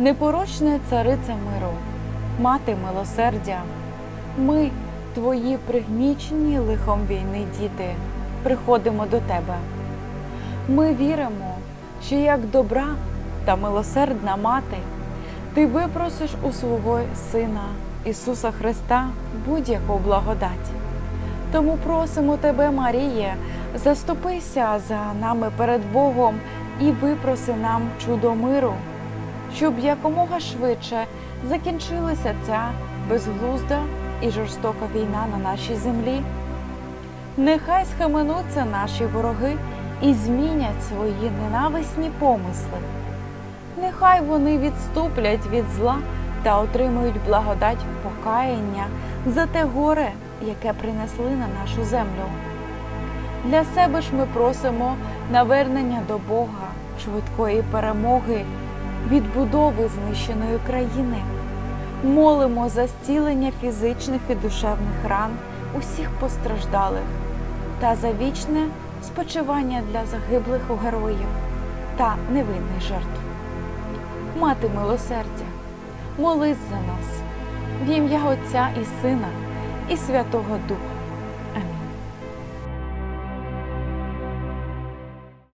непорочна цариця миру, мати милосердя. Ми, твої пригнічені лихом війни діти, приходимо до тебе. Ми віримо, що як добра та милосердна мати, ти випросиш у свого Сина Ісуса Христа будь-яку благодать. Тому просимо тебе, Маріє, заступися за нами перед Богом і випроси нам чудо миру, щоб якомога швидше закінчилася ця безглузда і жорстока війна на нашій землі. Нехай схаменуться наші вороги і змінять свої ненависні помисли. Нехай вони відступлять від зла та отримують благодать покаяння за те горе, яке принесли на нашу землю. Для себе ж ми просимо навернення до Бога, швидкої перемоги, відбудови знищеної країни. Молимо за зцілення фізичних і душевних ран усіх постраждалих та за вічне спочивання для загиблих у героїв та невинних жертв. Мати милосердя, молись за нас в ім'я Отця і Сина і Святого Духа.